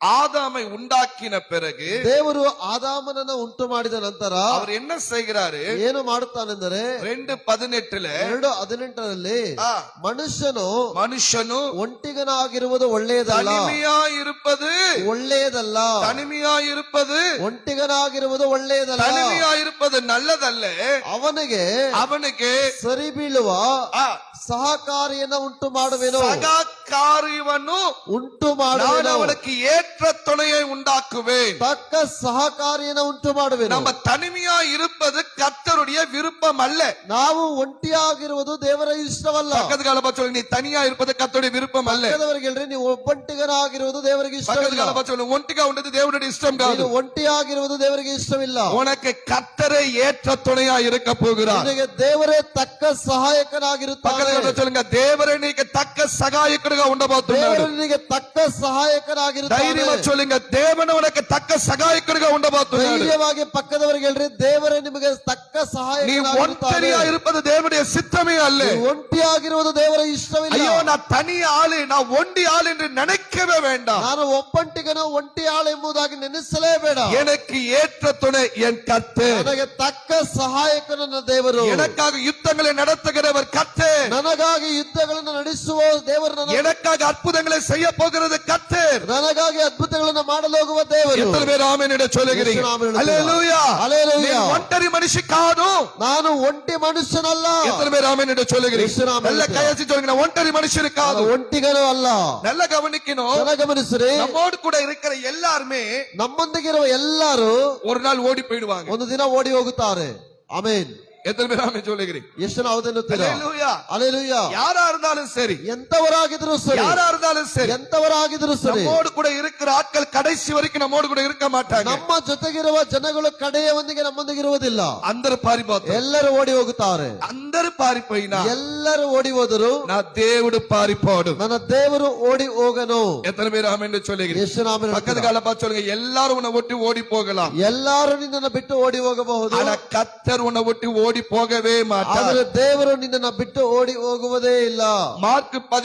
ஆதாமை உண்டாக்கின பிறகு ದೇವರು ಆದಾಮನನ್ನ ಉಂಟು ಮಾಡಿದ ನಂತರ அவர் என்ன செய்கிறாரு ಏನು ಮಾಡುತ್ತಾನೆಂದರೆ ரெண்டு பதினெட்டுல ಎರಡು ಹದಿನೆಂಟರಲ್ಲಿ ஆ, ಮನುಷ್ಯನು மனுஷனும் ಒಂಟಿಗನಾಗಿರುವುದು ಒಳ್ಳೆಯದಲ್ಲ தனிமையா இருப்பது ಒಳ್ಳೆಯದಲ್ಲ தனிமையா இருப்பது ಒಂಟಿಗನಾಗಿರುವುದು ಒಳ್ಳೆಯದಲ್ಲ தனிமையா இருப்பது நல்லதல்ல ಅವನಿಗೆ அவனுக்கு ಸರಿ ಬೀಳುವ ஆ, ಸಹಕಾರಿಯನ್ನ ಉಂಟು ಮಾಡುವೆನು சகாக்காரியவனும் ಉಂಟು நான் ಮಾಡುವೆನು அவனுக்கு ஏற்ற துணையை உண்டாக்குவேன் ತಕ್ಕ ಸಹಕಾರಿಯನ್ನ ಉಂಟು ಮಾಡುವೆನು நம்ம தனிமையா இருப்பது கர்த்தருடைய உன்னுடைய விருப்பம் அல்ல ನಾವು ಒಂಟಿಯಾಗಿರುವುದು ದೇವರ ಇಷ್ಟವಲ್ಲ ಪಕ್ಕದ ಕಾಲ ಬಚ್ಚಲು ನೀ ತನಿಯಾ ಇರುವುದು ಕತ್ತೋಡಿ ವಿರುಪಂ ಅಲ್ಲ ಪಕ್ಕದವರಿಗೆ ಹೇಳ್ರಿ ನೀವು ಒಬ್ಬಂಟಿಗನಾಗಿರುವುದು ದೇವರಿಗೆ ಇಷ್ಟ ಪಕ್ಕದ ಕಾಲ ಬಚ್ಚಲು ಒಂಟಿಗಾ ಉಂಟದು ದೇವನುடைய ಇಷ್ಟಂ ಕಾದು ನೀನು ಒಂಟಿಯಾಗಿರುವುದು ದೇವರಿಗೆ ಇಷ್ಟವಿಲ್ಲ உனக்கு கத்தரை ஏற்ற துணையா இருக்க போகிறார் ನಿನಗೆ ದೇವರೇ ತಕ್ಕ ಸಹಾಯಕನಾಗಿರುತ್ತಾನೆ ಪಕ್ಕದ ಕಾಲ ಬಚ್ಚಲು ದೇವರೇ ನೀಗೆ ತಕ್ಕ ಸಹಾಯಕನುಗಾ ఉండబోతున్నాడు ದೇವರು ನಿನಗೆ ತಕ್ಕ ಸಹಾಯಕನಾಗಿರುತ್ತಾನೆ ಧೈರ್ಯವ ಚೊಲಿಂಗ ದೇವನ ಉನಕ್ಕೆ ತಕ್ಕ ಸಹಾಯಕನುಗಾ ఉండబోతున్నాడు ಧೈರ್ಯವಾಗಿ ಪಕ್ಕದವರಿಗೆ ಹೇಳ್ರಿ ದೇವರೇ ನಿಮಗೆ ತಕ್ಕ ಸಹಾಯ ಸಹಾಯಕನಾಗಿರುತ್ತಾನೆ ஒன்றியா இருப்பது தேவனுடைய சித்தமே அல்ல ನೀವು ಒಂಟಿಯಾಗಿರುವುದು ದೇವರ ಇಷ್ಟವಿಲ್ಲ ஐயோ நான் தனி ஆளு நான் ஒண்டி ஆள் என்று நினைக்கவே வேண்டாம் ನಾನು ಒಬ್ಬಂಟಿಗನ ಒಂಟಿ ಆಳು ಎಂಬುದಾಗಿ ನೆನೆಸಲೇಬೇಡ எனக்கு ஏற்ற துணை என் கத்து ನನಗೆ ತಕ್ಕ ಸಹಾಯಕ ನನ್ನ ದೇವರು எனக்காக யுத்தங்களை நடத்துகிறவர் கத்து ನನಗಾಗಿ ಯುದ್ಧಗಳನ್ನು ನಡೆಸುವ ದೇವರು ನನ್ನ எனக்காக அற்புதங்களை செய்ய போகிறது கத்து ನನಗಾಗಿ ಅದ್ಭುತಗಳನ್ನು ಮಾಡಲು ಹೋಗುವ ದೇವರು எத்தனை பேர் ஆமென் என்று சொல்லுகிறீங்க எத்தனை ஆமென் என்று அல்லேலூயா அல்லேலூயா. நீ ஒன்றரை மனுஷி காது ನಾನು ಒಂಟಿ ಮನುಷ್ಯನಲ್ಲ எத்தனை பேர் ஆமென் என்று சொல்லுகிறீங்க எத்தனை ஆமென் நல்ல என்று கையசி சொல்லுங்க நான் ஒன்றரை மனுஷனு காது ನಾನು ಒಂಟಿಗನು ಅಲ್ಲ நல்ல கவனிக்கணும் ಚೆನ್ನಾಗಿ ಗಮನಿಸ್ರಿ நம்மோடு கூட இருக்கிற எல்லாருமே ನಮ್ಮೊಂದಿಗಿರುವ ಎಲ್ಲರೂ ஒரு நாள் ஓடி போயிடுவாங்க ಒಂದು ದಿನ ಓಡಿ ಹೋಗುತ್ತಾರೆ ಆಮೇನ್ எத்தனை பேர் ஆமென் சொல்லுகிறீங்க ಎಷ್ಟು ನಾವು ಅದನ್ನುತ್ತೀರಾ அல்லேலூயா ಅಲೆಲುಯ್ಯ யாரா இருந்தாலும் சரி ಎಂತವರಾಗಿದ್ರು ಸರಿ யாரா இருந்தாலும் சரி ಎಂತವರಾಗಿದ್ರು ಸರಿ நம்மோடு கூட இருக்கிற ஆட்கள் கடைசி வரைக்கும் நம்மோடு கூட இருக்க மாட்டாங்க ನಮ್ಮ ಜೊತೆಗಿರುವ ಜನಗಳು ಕಡೆಯವೊಂದಿಗೆ ನಮ್ಮೊಂದಿಗಿರುವುದಿಲ್ಲ అందరు పారిపోతారు ಎಲ್ಲರೂ ಓಡಿ ಹೋಗುತ್ತಾರೆ అందరు పారిపోయినా ಎಲ್ಲರೂ ಓಡಿ ಹೋದರು నా దేవుడు పారిపోడు ನನ್ನ ದೇವರು ಓಡಿ ಹೋಗನು எத்தனை பேர் ஆமென் சொல்லுகிறீங்க ಎಷ್ಟು ನಾಮ பக்கத்து கால பார்த்து சொல்லுங்க எல்லாரும் உன்னை ஒட்டி ஓடி போகலாம் ಎಲ್ಲಾರು ನಿನ್ನನ್ನು ಬಿಟ್ಟು ಓಡಿ ಹೋಗಬಹುದು ஆனா கத்தர் உன்னை ஒட்டி ஓடி போகவே மாட்டார் ಆದರೆ ದೇವರು ನಿನ್ನನ್ನು ಬಿಟ್ಟು ಓಡಿ ಹೋಗುವುದೇ ಇಲ್ಲ மார்க்